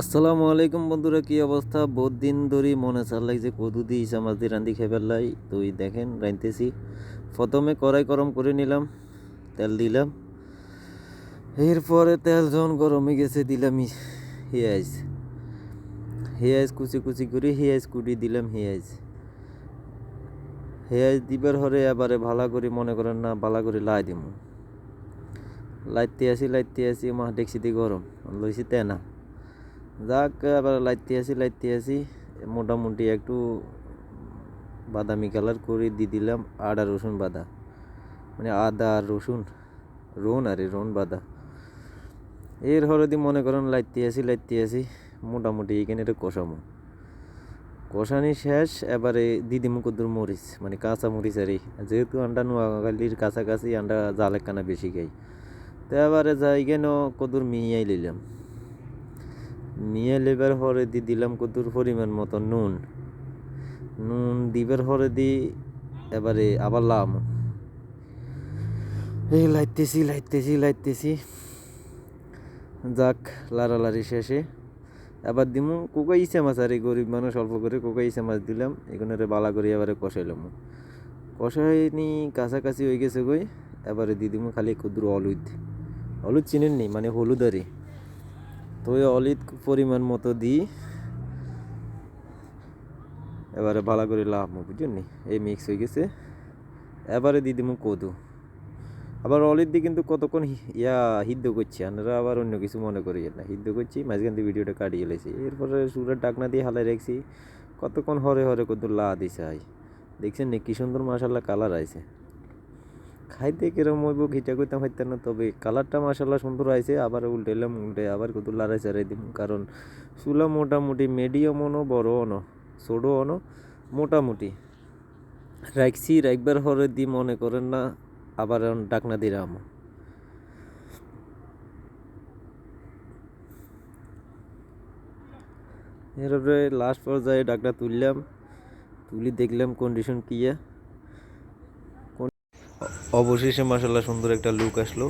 আসসালামু আলাইকুম বন্ধুরা, কি অবস্থা? বহুত দিন ধরে মনে চাল লাগছে কদু দিয়ে ইসা মাছ দিয়ে রান্ধি খেবার লাই তো এই দেখেন, রাঁধতেছি। প্রথমে কড়াই গরম করে নিলাম, তেল দিলাম। এরপরে তেল যখন গরম গেছে দিলাম পেঁয়াজ পেঁয়াজ কুচি কুচি করে পেঁয়াজ কুটি দিলাম পেঁয়াজ পেঁয়াজ দিবার হরে এবারে ভালো করে মনে করেন না, ভালো করে লাই দিম। লাইতে আসি লাইতে আসি মা দেখছি দি গরম, লইছি তেনা। যাক, আবার লাইতে আসি লাইতে আসি মোটামুটি একটু বাদামি কালার করে দিয়ে দিলাম, আদা, রসুন বাদা। মানে আদা আর রসুন, রোন আরে রোন বাদা। এর হরদি মনে করেন লাইতে আসি লাইতে আসি মোটামুটি এখানে এটা কষামো। কষানি শেষ, এবারে দিদিমু কদ্দুর মরিচ মানে কাঁচা মরিচ আর যেহেতু আন্ডা নোয়াখালীর কাছাকাছি আন্ডা জালেক কানা বেশি খাই। তো এবারে যাই কেন, কদুর মিয়াই লইলাম। নিয়ে লেবার হরে দি দিলাম কতুর পরিমাণ মতো নুন। নুন দিবার হরে দি এবারে আবার লাম। এই লাইতেছি লাইতেছি লাইতেছি। যাক, লাড়ালাড়ি শেষে। এবার দিমু কোকা ইসে মাছ, আর এই গরিব মানুষ, অল্প করে কোকা ইসে মাছ দিলাম। এখানে বালা করে এবারে কষাইলাম কষাই নি কাছাকাছি হয়ে গেছে গই। এবারে দি দিমু খালি ক্ষুদ্র হলুদ। হলুদ চিনেন নি মানে হলুদ আরে। তো ওই অলিদ পরিমাণ মতো দিই এবারে ভালো করে লাভ নি? এই মিক্স হয়ে গেছে। এবারে দিয়ে দিমু কদু। আবার অলিদ দিয়ে কিন্তু কতক্ষণ ইয়া হিদ্ধ করছি আপনারা আবার অন্য কিছু মনে করি না। হিদ্ধ করছি, মাঝখান দিয়ে ভিডিওটা কাটিয়ে এলেছি এরপরে সুরের ডাকনা দিয়ে হালাই রাখছি। কতক্ষণ হরে হরে কত লা দিছে আই দেখছেন নি? কি সুন্দর মাসাল্লাহ কালার আইছে। খাইতে কিরম হইব, ঘিটা কইতাম হইতাম না, তবে কালারটা মাসাল্লাহ সুন্দর আইছে, আবার উল্টাইলাম উল্টে আবার কত লাড়াই চাড়াই দিম, কারণ চুলা মোটামুটি মিডিয়াম অনো বড় অনো ছোটো অনো মোটামুটি। রাখছি রাখবার হরে দি মনে করেন না, আবার ডাকনা দিলাম এরপরে লাস্ট পর্যায়ে ডাকটা তুললাম, তুলি দেখলাম কন্ডিশন কি অবশেষে মাসাল্লাহ সুন্দর একটা লুক আসলো।